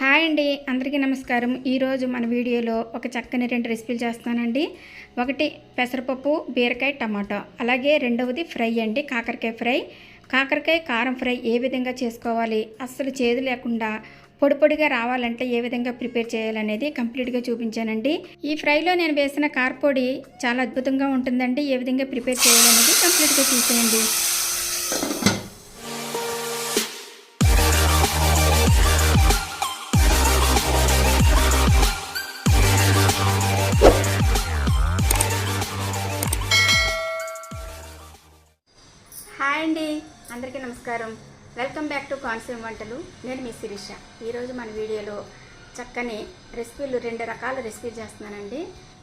Hi అండి అందరికీ నమస్కారం. ఈరోజు మన వీడియోలో ఒక చక్కని రెండు రెసిపీలు చేస్తానండి. ఒకటి పెసరపప్పు బీరకాయ టమాటా. అలాగే రెండవది ఫ్రై అండి కాకరకాయ ఫ్రై. కాకరకాయ కారం ఫ్రై ఏ విధంగా చేసుకోవాలి అస్సలు చేదు లేకుండా పొడి పొడిగా రావాలంటే ఏ విధంగా ప్రిపేర్ చేయాలనేది కంప్లీట్గా చూపించానండి. ఈ ఫ్రైలో నేను వేసిన కారపొడి చాలా అద్భుతంగా ఉంటుందండి ఏ విధంగా ప్రిపేర్ చేయాలనేది కంప్లీట్గా చూసేయండి. నమస్కారం. వెల్కమ్ బ్యాక్ టు కాన్సీమ్ వంటలు. నేను మీ శిరీష. ఈరోజు మన వీడియోలో చక్కని రెసిపీలు రెండు రకాల రెసిపీ చేస్తున్నానండి.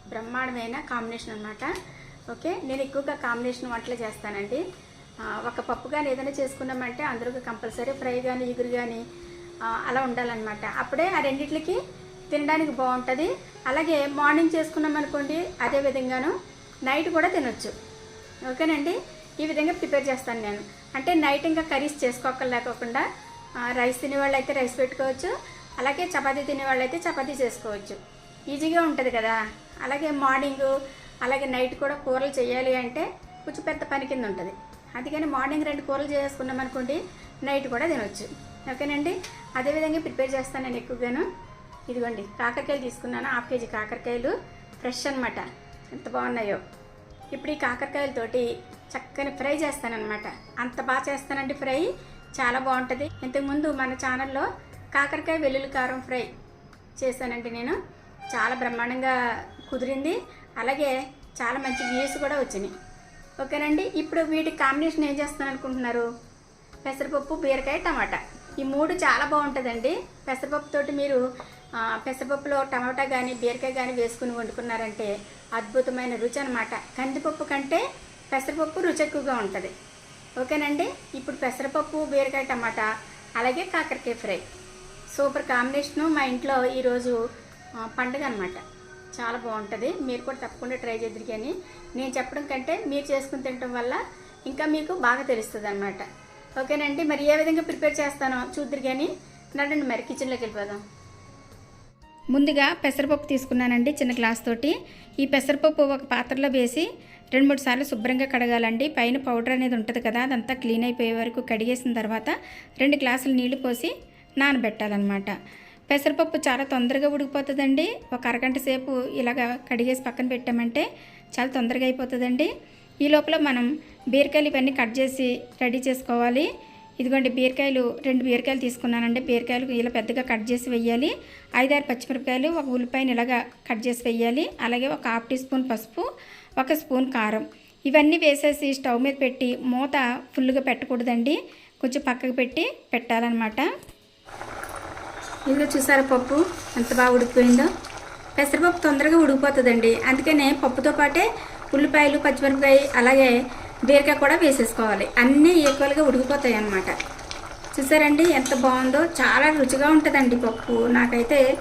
బ్రహ్మాండమైన కాంబినేషన్ అనమాట ఓకే? నేను ఎక్కువగా కాంబినేషన్ వంటలు చేస్తానండి. ఒక పప్పు కానీ ఏదైనా చేసుకున్నామంటే అందరూ కంపల్సరీ ఫ్రై కానీ ఇగురు కానీ అలా ఉండాలన్నమాట. అప్పుడే ఆ రెండిట్లకి తినడానికి బాగుంటుంది. అలాగే మార్నింగ్ చేసుకున్నాం అనుకోండి అదే విధంగాను నైట్ కూడా తినొచ్చు. ఓకేనండి? ఈ విధంగా ప్రిపేర్ చేస్తాను నేను. అంటే నైట్ ఇంకా కర్రీస్ చేసుకోకలేకోకుండా రైస్ తినేవాళ్ళు అయితే రైస్ పెట్టుకోవచ్చు అలాగే చపాతీ తినేవాళ్ళు అయితే చపాతీ చేసుకోవచ్చు. ఈజీగా ఉంటుంది కదా. అలాగే మార్నింగ్ అలాగే నైట్ కూడా కూరలు చేయాలి అంటే కొంచెం పెద్ద పని కింద ఉంటుంది. అందుకని మార్నింగ్ రెండు కూరలు చేసుకున్నాం అనుకోండి నైట్ కూడా తినొచ్చు. ఓకేనండి? అదేవిధంగా ప్రిపేర్ చేస్తాను నేను ఎక్కువగాను. ఇదిగోండి కాకరకాయలు తీసుకున్నాను. హాఫ్ కేజీ కాకరకాయలు ఫ్రెష్ అన్నమాట. ఎంత బాగున్నాయో. ఇప్పుడు ఈ కాకరకాయలతోటి చక్కని ఫ్రై చేస్తానన్నమాట. అంత బాగా చేస్తానండి ఫ్రై. చాలా బాగుంటుంది. ఇంతకుముందు మన ఛానల్లో కాకరకాయ వెల్లుల్లి కారం ఫ్రై చేశానండి నేను. చాలా బ్రహ్మాండంగా కుదిరింది. అలాగే చాలా మంచి వ్యూస్ కూడా వచ్చినాయి. ఓకేనండి? ఇప్పుడు వీటి కాంబినేషన్ ఏం చేస్తాను అనుకుంటున్నారు పెసరపప్పు బీరకాయ టమాటా. ఈ మూడు చాలా బాగుంటుందండి. పెసరపప్పు తోటి మీరు పెసరపప్పులో టమాటా కానీ బీరకాయ కానీ వేసుకుని వండుకున్నారంటే అద్భుతమైన రుచి అనమాట కందిపప్పు కంటే పెసరపప్పు రుచి ఎక్కువగా ఉంటుంది. ఓకేనండి? ఇప్పుడు పెసరపప్పు బీరకాయ టమాటా అలాగే కాకరకాయ ఫ్రై. సూపర్ కాంబినేషను మా ఇంట్లో ఈరోజు పండుగ అనమాట చాలా బాగుంటుంది. మీరు కూడా తప్పకుండా ట్రై చేద్దరు కానీ నేను చెప్పడం కంటే మీరు చేసుకుని తినటం వల్ల ఇంకా మీకు బాగా తెలుస్తుంది అనమాట ఓకేనండి? మరి ఏ విధంగా ప్రిపేర్ చేస్తానో చూద్దరు కానీ నడండి మరి కిచెన్లోకి వెళ్ళిపోదాం. ముందుగా పెసరపప్పు తీసుకున్నానండి చిన్న గ్లాస్ తోటి. ఈ పెసరపప్పు ఒక పాత్రలో వేసి రెండు మూడు సార్లు శుభ్రంగా కడగాలండి. పైన పౌడర్ అనేది ఉంటుంది కదా అదంతా క్లీన్ అయిపోయే వరకు కడిగేసిన తర్వాత రెండు గ్లాసులు నీళ్ళు పోసి నానబెట్టాలన్నమాట. పెసరపప్పు చాలా తొందరగా ఉడికిపోతుందండి. ఒక అరగంట సేపు ఇలాగ కడిగేసి పక్కన పెట్టామంటే చాలా తొందరగా అయిపోతుందండి. ఈ లోపల మనం బీరకాయలు ఇవన్నీ కట్ చేసి రెడీ చేసుకోవాలి. ఇదిగోండి బీరకాయలు రెండు బీరకాయలు తీసుకున్నానండి. బీరకాయలు ఇలా పెద్దగా కట్ చేసి వెయ్యాలి. ఐదారు పచ్చిమిరపకాయలు ఒక ఉల్లిపాయని ఇలాగా కట్ చేసి వెయ్యాలి. అలాగే ఒక హాఫ్ టీ స్పూన్ పసుపు ఒక స్పూన్ కారం. ఇవన్నీ వేసేసి స్టవ్ మీద పెట్టి మూత ఫుల్గా పెట్టకూడదండి. కొంచెం పక్కకు పెట్టి పెట్టాలన్నమాట. ఇందులో చూసారా పప్పు? ఎంత బాగా ఉడికిపోయిందో. పెసరపప్పు తొందరగా ఉడికిపోతుందండి. అందుకనే పప్పుతో పాటే ఉల్లిపాయలు పచ్చిమిరపకాయ అలాగే బీరకాయ కూడా వేసేసుకోవాలి. అన్నీ ఈక్వల్గా ఉడికిపోతాయి అన్నమాట. చూసారండి ఎంత బాగుందో? చాలా రుచిగా ఉంటుందండి పప్పు. నాకైతే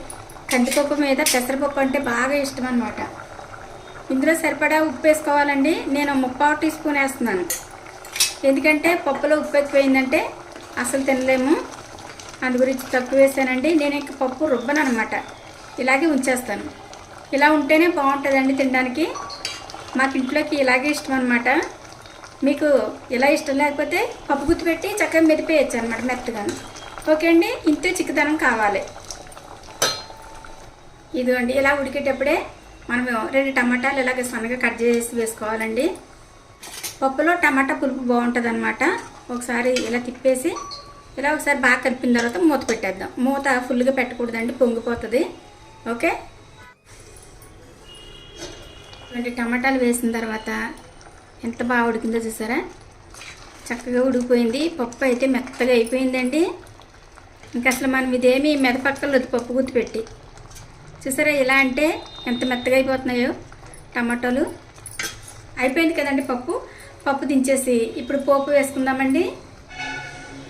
కందిపప్పు మీద పెసరపప్పు అంటే బాగా ఇష్టం అనమాట ఇందులో సరిపడా ఉప్పు వేసుకోవాలండి. నేను ముప్పావు టీ స్పూన్ వేస్తున్నాను. ఎందుకంటే పప్పులో ఉప్పు ఎక్కువైందంటే అసలు తినలేము. అందు గురించి తక్కువ వేసానండి. నేను ఇంక పప్పు రుబ్బను అనమాట ఇలాగే ఉంచేస్తాను. ఇలా ఉంటేనే బాగుంటుందండి తినడానికి. మాకు ఇంట్లోకి ఇలాగే ఇష్టం అనమాట మీకు ఇలా ఇష్టం లేకపోతే పప్పు గుత్తి పెట్టి చక్కగా మెదిపేయచ్చు అనమాట మెత్తగాను ఓకే అండి? ఇంతే చిక్కదనం కావాలి. ఇదిగోండి ఇలా ఉడికేటప్పుడే మనం రెండు టమాటాలు ఇలాగ సన్నగా కట్ చేసి వేసుకోవాలండి. పప్పులో టమాటా పులుపు బాగుంటుంది అనమాట ఒకసారి ఇలా తిప్పేసి ఇలా ఒకసారి బాగా కలిపిన తర్వాత మూత పెట్టేద్దాం. మూత ఫుల్గా పెట్టకూడదండి పొంగిపోతుంది. ఓకే? రెండు టమాటాలు వేసిన తర్వాత ఎంత బాగా ఉడికిందో చూసారా? చక్కగా ఉడికిపోయింది. పప్పు అయితే మెత్తగా అయిపోయిందండి. ఇంకా అసలు మనం ఇదేమి మెదపక్కర్లేదు పప్పు గుర్తు పెట్టి చూసారా ఇలా అంటే ఎంత మెత్తగా అయిపోతున్నాయో టమాటోలు. అయిపోయింది కదండి పప్పు? పప్పు దించేసి ఇప్పుడు పోపు వేసుకుందామండి.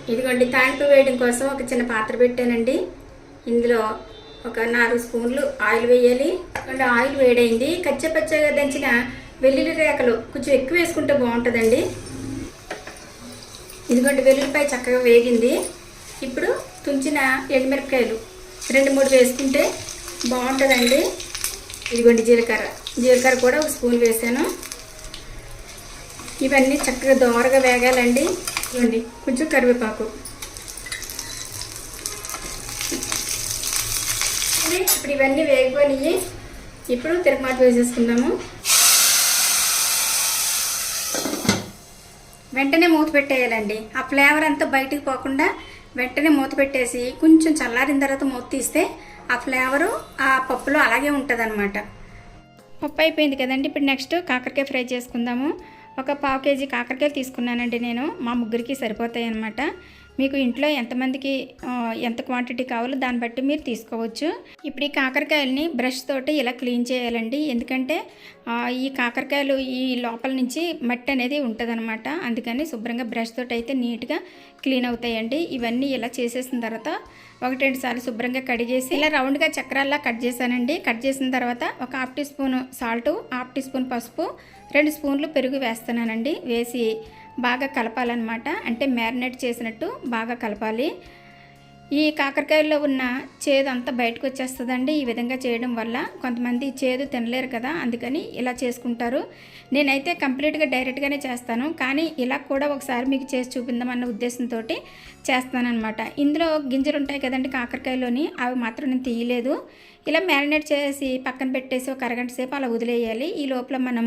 ఇదిగోండి తాలింపు వేయడం కోసం ఒక చిన్న పాత్ర పెట్టానండి. ఇందులో ఒక నాలుగు స్పూన్లు ఆయిల్ వేయాలి. అంటే ఆయిల్ వేడైంది. కచ్చపచ్చగా దంచిన వెల్లుల్లి రేఖలు కొంచెం ఎక్కువ వేసుకుంటే బాగుంటుందండి. ఇదిగోండి వెల్లుల్లిపాయ చక్కగా వేగింది. ఇప్పుడు తుంచిన ఎండుమిరపకాయలు రెండు మూడు వేసుకుంటే బాగుంటుందండి. ఇదిగోండి జీలకర్ర. జీలకర్ర కూడా ఒక స్పూన్ వేసాను. ఇవన్నీ చక్కగా దోరగా వేగాలండి. ఇవ్వండి కొంచెం కరివేపాకు. ఇప్పుడు ఇవన్నీ వేగిపోయి ఇప్పుడు తిరగమాత వేసేసుకుందాము. వెంటనే మూత పెట్టేయాలండి. ఆ ఫ్లేవర్ అంతా బయటికి పోకుండా వెంటనే మూత పెట్టేసి కొంచెం చల్లారిన తర్వాత మూత తీస్తే ఆ ఫ్లేవరు ఆ పప్పులో అలాగే ఉంటుంది పప్పు అయిపోయింది కదండి. ఇప్పుడు నెక్స్ట్ కాకరకాయ ఫ్రై చేసుకుందాము. ఒక పావు కేజీ కాకరకాయలు తీసుకున్నానండి నేను. మా ముగ్గురికి సరిపోతాయి అనమాట మీకు ఇంట్లో ఎంతమందికి ఎంత క్వాంటిటీ కావాలో దాన్ని బట్టి మీరు తీసుకోవచ్చు. ఇప్పుడు ఈ కాకరకాయలని బ్రష్ తోటి ఇలా క్లీన్ చేయాలండి. ఎందుకంటే ఈ కాకరకాయలు ఈ లోపల నుంచి మట్టి అనేది ఉంటుందన్నమాట. అందుకని శుభ్రంగా బ్రష్ తోటి అయితే నీట్గా క్లీన్ అవుతాయండి. ఇవన్నీ ఇలా చేసేసిన తర్వాత ఒకటి రెండు సార్లు శుభ్రంగా కడిగేసి ఇలా రౌండ్గా చక్రాల్లా కట్ చేశానండి. కట్ చేసిన తర్వాత ఒక half teaspoon salt half teaspoon పసుపు రెండు స్పూన్లు పెరుగు వేస్తున్నానండి. వేసి బాగా కలపాలన్నమాట. అంటే మ్యారినేట్ చేసినట్టు బాగా కలపాలి. ఈ కాకరకాయల్లో ఉన్న చేదు అంతా బయటకు వచ్చేస్తుందండి. ఈ విధంగా చేయడం వల్ల కొంతమంది చేదు తినలేరు కదా అందుకని ఇలా చేసుకుంటారు. నేనైతే కంప్లీట్గా డైరెక్ట్గానే చేస్తాను. కానీ ఇలా కూడా ఒకసారి మీకు చేసి చూపిందామన్న ఉద్దేశంతో చేస్తానన్నమాట. ఇందులో గింజలు ఉంటాయి కదండి కాకరకాయలోని అవి మాత్రం నేను తీయలేదు. ఇలా మ్యారినేట్ చేసి పక్కన పెట్టేసి ఒక అరగంట సేపు అలా వదిలేయాలి. ఈ లోపల మనం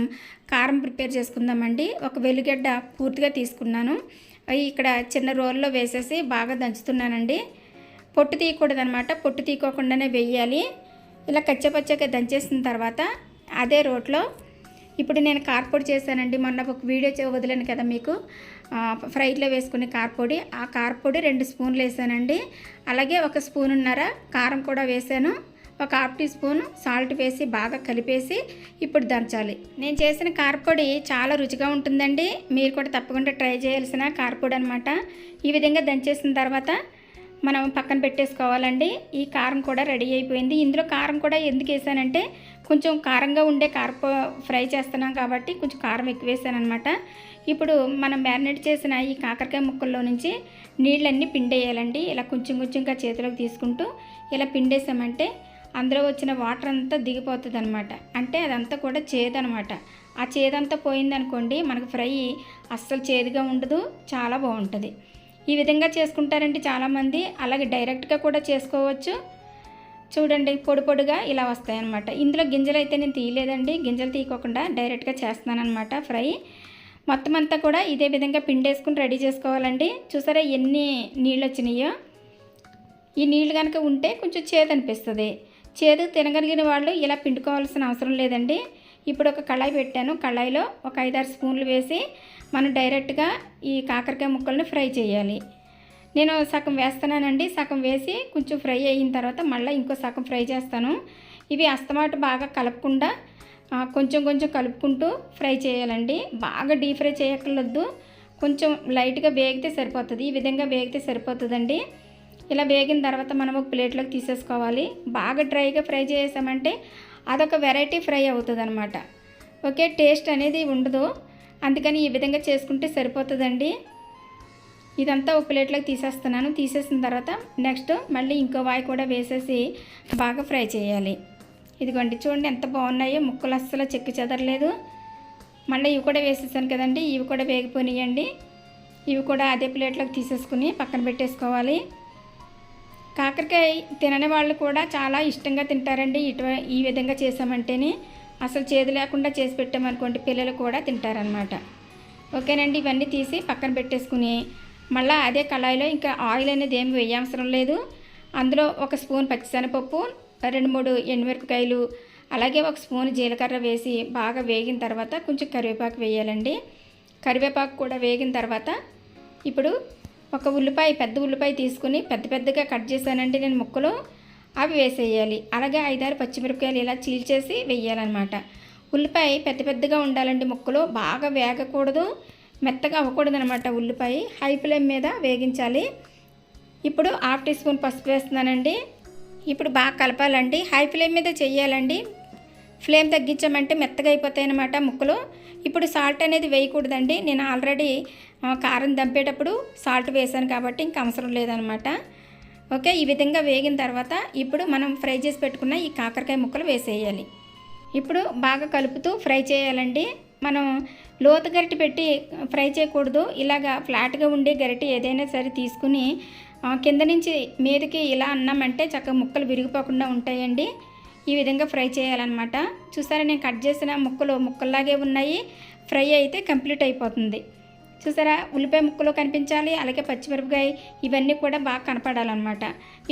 కారం ప్రిపేర్ చేసుకుందామండి. ఒక వెల్లిగడ్డ పూర్తిగా తీసుకున్నాను. అవి ఇక్కడ చిన్న రోల్లో వేసేసి బాగా దంచుతున్నానండి. పొట్టు తీయకూడదు అనమాట పొట్టు తీయకోకుండానే వేయాలి. ఇలా కచ్చపచ్చగా దంచేసిన తర్వాత అదే రోట్లో ఇప్పుడు నేను కార్పొడి చేశానండి. మొన్న ఒక వీడియో వదిలాను కదా మీకు. ఫ్రైట్లో వేసుకునే కార్పొడి. ఆ కార్పొడి రెండు స్పూన్లు వేసానండి. అలాగే ఒక స్పూన్ ఉన్నారా కారం కూడా వేసాను. ఒక హాఫ్ టీ స్పూన్ సాల్ట్ వేసి బాగా కలిపేసి ఇప్పుడు దంచాలి. నేను చేసిన కారపొడి చాలా రుచిగా ఉంటుందండి. మీరు కూడా తప్పకుండా ట్రై చేయాల్సిన కారపొడి అనమాట ఈ విధంగా దంచేసిన తర్వాత మనం పక్కన పెట్టేసుకోవాలండి. ఈ కారం కూడా రెడీ అయిపోయింది. ఇందులో కారం కూడా ఎందుకు వేసానంటే కొంచెం కారంగా ఉండే కారప ఫ్రై చేస్తున్నాం కాబట్టి కొంచెం కారం ఎక్కువ వేసాను అనమాట ఇప్పుడు మనం మ్యారినేట్ చేసిన ఈ కాకరకాయ ముక్కల్లో నుంచి నీళ్ళన్నీ పిండేయాలండి. ఇలా కొంచెం కొంచెంగా చేతిలోకి తీసుకుంటూ ఇలా పిండేసామంటే అందులో వచ్చిన వాటర్ అంతా దిగిపోతుంది అనమాట అంటే అదంతా కూడా చేదనమాట ఆ చేదంతా పోయిందనుకోండి మనకు ఫ్రై అస్సలు చేదుగా ఉండదు చాలా బాగుంటుంది. ఈ విధంగా చేసుకుంటారంటే చాలామంది. అలాగే డైరెక్ట్గా కూడా చేసుకోవచ్చు. చూడండి పొడి పొడిగా ఇలా వస్తాయన్నమాట. ఇందులో గింజలు అయితే నేను తీయలేదండి. గింజలు తీయకోకుండా డైరెక్ట్గా చేస్తున్నానమాట ఫ్రై. మొత్తం అంతా కూడా ఇదే విధంగా పిండేసుకుని రెడీ చేసుకోవాలండి. చూసారా ఎన్ని నీళ్ళు వచ్చినాయో ఈ నీళ్ళు కనుక ఉంటే కొంచెం చేదు అనిపిస్తుంది చేదు తినగలిగిన వాళ్ళు ఇలా పిండుకోవాల్సిన అవసరం లేదండి. ఇప్పుడు ఒక కళాయి పెట్టాను. కళాయిలో ఒక ఐదారు స్పూన్లు వేసి మనం డైరెక్ట్గా ఈ కాకరకాయ ముక్కల్ని ఫ్రై చేయాలి. నేను సగం వేస్తున్నానండి. సగం వేసి కొంచెం ఫ్రై అయిన తర్వాత మళ్ళీ ఇంకో సగం ఫ్రై చేస్తాను. ఇవి అస్తమాట బాగా కలపకుండా కొంచెం కొంచెం కలుపుకుంటూ ఫ్రై చేయాలండి. బాగా డీప్ ఫ్రై చేయక్కర్లేదు కొంచెం లైట్గా వేగితే సరిపోతుంది. ఈ విధంగా వేగితే సరిపోతుందండి. ఇలా వేగిన తర్వాత మనం ఒక ప్లేట్లోకి తీసేసుకోవాలి. బాగా డ్రైగా ఫ్రై చేసామంటే అదొక వెరైటీ ఫ్రై అవుతుంది అనమాట ఓకే టేస్ట్ అనేది ఉండదు. అందుకని ఈ విధంగా చేసుకుంటే సరిపోతుందండి. ఇదంతా ఒక ప్లేట్లోకి తీసేస్తున్నాను. తీసేసిన తర్వాత నెక్స్ట్ మళ్ళీ ఇంకో వాయి కూడా వేసేసి బాగా ఫ్రై చేయాలి. ఇదిగోండి చూడండి ఎంత బాగున్నాయో. ముక్కలు అస్సలు చెక్కు చెదరలేదు. మళ్ళీ ఇవి కూడా వేసేసాను కదండి. ఇవి కూడా వేగిపోనియండి ఇవి కూడా అదే ప్లేట్లోకి తీసేసుకుని పక్కన పెట్టేసుకోవాలి. కాకరకాయ తినని వాళ్ళు కూడా చాలా ఇష్టంగా తింటారండి. ఇటు ఈ విధంగా చేసామంటేనే అసలు చేదు లేకుండా చేసి పెట్టామనుకోండి పిల్లలు కూడా తింటారనమాట ఓకేనండి ఇవన్నీ తీసి పక్కన పెట్టేసుకుని మళ్ళీ అదే కళాయిలో ఇంకా ఆయిల్ అనేది ఏమి వేయవసరం లేదు. అందులో ఒక స్పూన్ పచ్చిశనగపప్పు రెండు మూడు ఎండుమిరపకాయలు అలాగే ఒక స్పూన్ జీలకర్ర వేసి బాగా వేగిన తర్వాత కొంచెం కరివేపాకు వేయాలండి. కరివేపాకు కూడా వేగిన తర్వాత ఇప్పుడు ఒక ఉల్లిపాయ పెద్ద ఉల్లిపాయ తీసుకుని పెద్ద పెద్దగా కట్ చేశానంటే నేను ముక్కలు అవి వేసేయాలి. అలాగే ఐదారు పచ్చిమిరపకాయలు ఇలా చీల్చేసి వేయాలన్నమాట. ఉల్లిపాయ పెద్ద పెద్దగా ఉండాలండి ముక్కలు. బాగా వేగకూడదు మెత్తగా అవ్వకూడదు అనమాట ఉల్లిపాయ. హై ఫ్లేమ్ మీద వేగించాలి. ఇప్పుడు హాఫ్ టీ స్పూన్ పసుపు వేస్తున్నానండి. ఇప్పుడు బాగా కలపాలండి. హై ఫ్లేమ్ మీద చేయాలండి. ఫ్లేమ్ తగ్గించామంటే మెత్తగా అయిపోతాయి అన్నమాట ముక్కలు. ఇప్పుడు సాల్ట్ అనేది వేయకూడదండి. నేను ఆల్రెడీ కారం దంపేటప్పుడు సాల్ట్ వేసాను కాబట్టి ఇంక అవసరం లేదనమాట. ఓకే ఈ విధంగా వేగిన తర్వాత ఇప్పుడు మనం ఫ్రై చేసి పెట్టుకున్న ఈ కాకరకాయ ముక్కలు వేసేయాలి. ఇప్పుడు బాగా కలుపుతూ ఫ్రై చేయాలండి. మనం లోతు గరిటె పెట్టి ఫ్రై చేయకూడదు. ఇలాగా ఫ్లాట్గా ఉండే గరిటె ఏదైనా సరే తీసుకుని కింద నుంచి మీదకి ఇలా అన్నామంటే చక్కగా ముక్కలు విరిగిపోకుండా ఉంటాయండి. ఈ విధంగా ఫ్రై చేయాలన్నమాట. చూసారా నేను కట్ చేసిన ముక్కలు ముక్కల్లాగే ఉన్నాయి. ఫ్రై అయితే కంప్లీట్ అయిపోతుంది. చూసారా ఉల్లిపాయ ముక్కలు కనిపించాలి అలాగే పచ్చిమిరపకాయ ఇవన్నీ కూడా బాగా కనపడాలన్నమాట.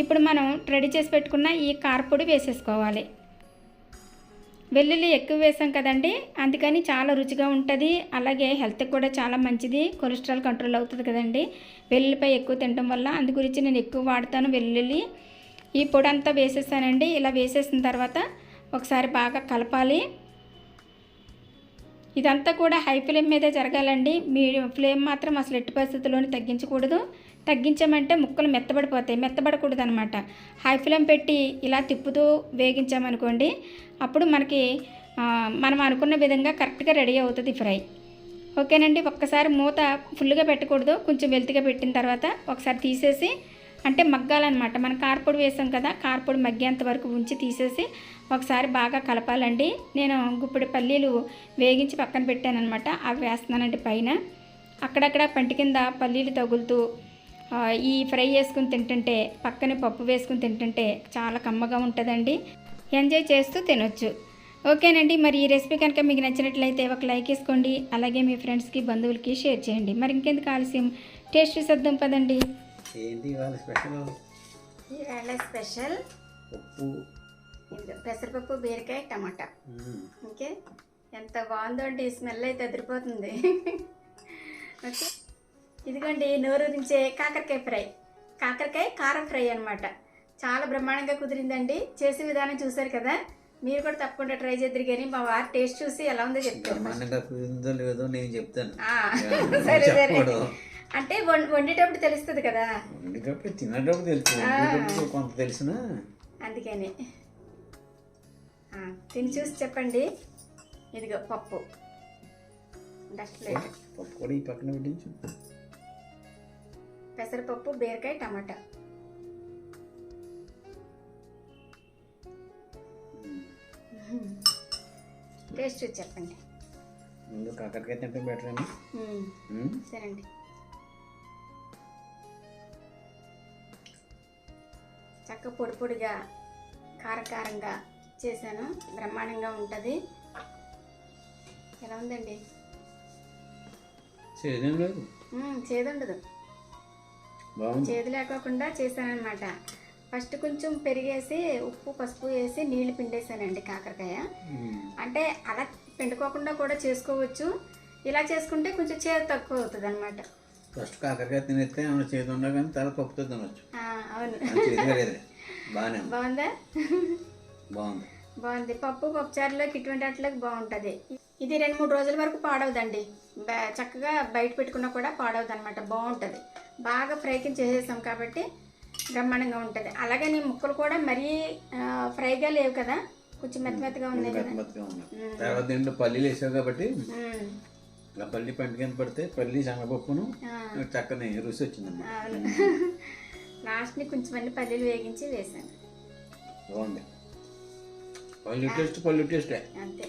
ఇప్పుడు మనం రెడీ చేసి పెట్టుకున్న ఈ కారపొడి వేసేసుకోవాలి. వెల్లుల్లి ఎక్కువ వేసాం కదండి అందుకని చాలా రుచిగా ఉంటుంది అలాగే హెల్త్కి కూడా చాలా మంచిది కొలెస్ట్రాల్ కంట్రోల్ అవుతుంది కదండి. వెల్లుల్లిపాయ ఎక్కువ తినడం వల్ల అందు గురించి నేను ఎక్కువ వాడతాను వెల్లుల్లి. ఈ పొడి అంతా వేసేసానండి. ఇలా వేసేసిన తర్వాత ఒకసారి బాగా కలపాలి. ఇదంతా కూడా హై ఫ్లేమ్ మీదే జరగాలండి. మీ ఫ్లేమ్ మాత్రం అసలు ఎట్టి పరిస్థితుల్లోనే తగ్గించకూడదు. తగ్గించామంటే ముక్కలు మెత్తబడిపోతాయి. మెత్తబడకూడదు అనమాట హై ఫ్లేమ్ పెట్టి ఇలా తిప్పుతూ వేగించామనుకోండి అప్పుడు మనకి మనం అనుకున్న విధంగా కరెక్ట్గా రెడీ అవుతుంది ఫ్రై. ఓకేనండి. ఒక్కసారి మూత ఫుల్గా పెట్టకూడదు. కొంచెం వెల్తిగా పెట్టిన తర్వాత ఒకసారి తీసేసి అంటే మగ్గాలన్నమాట. మనం కారపొడి వేసాం కదా కారపొడి మగ్గేంత వరకు ఉంచి తీసేసి ఒకసారి బాగా కలపాలండి. నేను గుప్పిడి పల్లీలు వేగించి పక్కన పెట్టానమాట అవి వేస్తున్నానండి పైన. అక్కడక్కడ పంటి కింద పల్లీలు తగులుతూ ఈ ఫ్రై చేసుకుని తింటుంటే పక్కనే పప్పు వేసుకుని తింటుంటే చాలా కమ్మగా ఉంటుందండి. ఎంజాయ్ చేస్తూ తినొచ్చు. ఓకేనండి మరి ఈ రెసిపీ కనుక మీకు నచ్చినట్లయితే ఒక లైక్ వేసుకోండి. అలాగే మీ ఫ్రెండ్స్కి బంధువులకి షేర్ చేయండి. మరి ఇంకెందుకు ఆలస్యం? టేస్ట్ చూసేద్దాం పదండి. ఏంటి ఇవాళ స్పెషల్ ఇవాళ స్పెషల్ ఉప్పు పెసరపప్పు బీరకాయ టమాటా. ఓకే? ఎంత బాగుందో అండి స్మెల్ అయితే అదిరిపోతుంది ఓకే? ఇదిగోండి నోరూరించే కాకరకాయ ఫ్రై. కాకరకాయ కారం ఫ్రై అన్నమాట. చాలా బ్రహ్మాండంగా కుదిరిందండి. చేసే విధానం చూసారు కదా? మీరు కూడా తప్పకుండా ట్రై చేద్దరు కానీ మా వారు టేస్ట్ చూసి ఎలా ఉందో చెప్తారు. బ్రహ్మాండంగా కుదిరిందో లేదో నేను చెప్తాను. సరే సరే. అంటే వండేటప్పుడు తెలుస్తుంది కదా. వండేటప్పుడు తినేటప్పుడు తెలుసు. ఆ. వండేటప్పుడు కొంత తెలిసిన? అందుకని. తిని చూసి చెప్పండి. ఇదిగో పప్పు. డస్ట్ లేదు పప్పు కూడా ఈ పక్కన పెట్టించు. పెసరపప్పు బీరకాయ టమాటా. టేస్ట్ చూసి చెప్పండి. ముందు కాకరకాయ తింటే బెటర్ అని మ్మ్. మ్మ్. చక్క పొడి పొడిగా కారకారంగా చేశాను. బ్రహ్మాండంగా ఉంటుంది. ఎలా ఉందండి? చేదుండదు. చేదు లేకోకుండా చేశానమాట ఫస్ట్ కొంచెం పెరిగేసి ఉప్పు పసుపు వేసి నీళ్ళు పిండేసానండి కాకరకాయ. అంటే అలా పిండుకోకుండా కూడా చేసుకోవచ్చు. ఇలా చేసుకుంటే కొంచెం చేదు తక్కువ అవుతుంది అనమాట ఫస్ట్ కాకరకాయ తినేస్తే ఏమైనా చేదు ఉన్నా కానీ తర్వాత పప్పుతో తినొచ్చు. బాగానే బాగుందా? బాగుంది. బాగుంది. పప్పు పప్పుచారులోకి ఇటువంటి వాటిలోకి బాగుంటుంది. ఇది రెండు మూడు రోజుల వరకు పాడవదండి. చక్కగా బయట పెట్టుకున్నా కూడా పాడవదు అనమాట బాగుంటుంది. బాగా ఫ్రైకి చేసేసాం కాబట్టి బ్రహ్మాండంగా ఉంటుంది. అలాగే నీ ముక్కలు కూడా మరీ ఫ్రైగా లేవు కదా? కొంచెం మెత్త మెత్తగా ఉన్నాయి కదా? పల్లీలు వేసావు కాబట్టి ఆ పల్లి పంట కింద పడితే పల్లి శనగపప్పును చక్కని రుచి అవును. లాస్ట్ని కొంచెం అన్ని పల్లీలు వేగించి వేసాను. బాగుంది. పల్లి టేస్ట్ పల్లి టేస్టే. అంతే.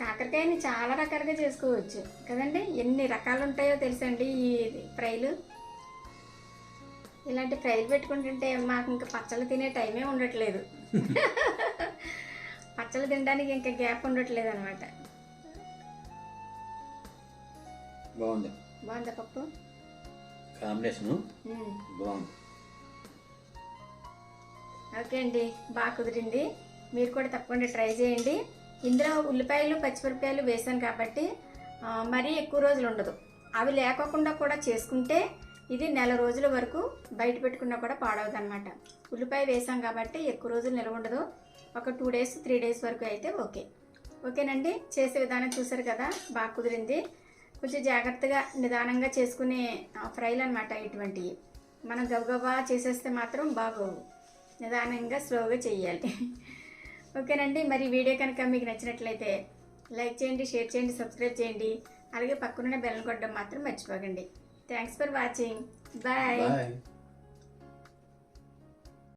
కాకరకాయని చాలా రకాలుగా చేసుకోవచ్చు. కదండి? ఎన్ని రకాలు ఉంటాయో తెలుసండి ఈ ఫ్రైలు? ఇలాంటి ఫ్రైలు పెట్టుకుంటుంటే మాకు ఇంకా పచ్చళ్ళు తినే టైమే ఉండట్లేదు. పచ్చళ్ళు తినడానికి ఇంకా గ్యాప్ ఉండట్లేదు అనమాట బాగుంది. బాగుందా పప్పు? కాంబినేషను. బాగుంది. ఓకే అండి బాగా కుదిరింది. మీరు కూడా తప్పకుండా ట్రై చేయండి. ఇందులో ఉల్లిపాయలు పచ్చిమిరపకాయలు వేసాను కాబట్టి మరీ ఎక్కువ రోజులు ఉండదు. అవి లేకోకుండా కూడా చేసుకుంటే ఇది నెల రోజుల వరకు బయట పెట్టుకున్నా కూడా పాడవదు అనమాట ఉల్లిపాయ వేసాం కాబట్టి ఎక్కువ రోజులు నిల్వ ఉండదు. ఒక టూ డేస్ త్రీ డేస్ వరకు అయితే ఓకే. ఓకేనండి? చేసే విధానం చూసారు కదా? బాగా కుదిరింది. కొంచెం జాగ్రత్తగా నిదానంగా చేసుకునే ఫ్రైలు అనమాట ఇటువంటివి. మనం గబగబా చేసేస్తే మాత్రం బాగోవు. నిదానంగా స్లోగా చేయాలి ఓకేనండి? మరి వీడియో కనుక మీకు నచ్చినట్లయితే లైక్ చేయండి షేర్ చేయండి సబ్స్క్రైబ్ చేయండి. అలాగే పక్కనున్న బెల్ కొట్టడం మాత్రం మర్చిపోకండి. Thanks for watching. బాయ్.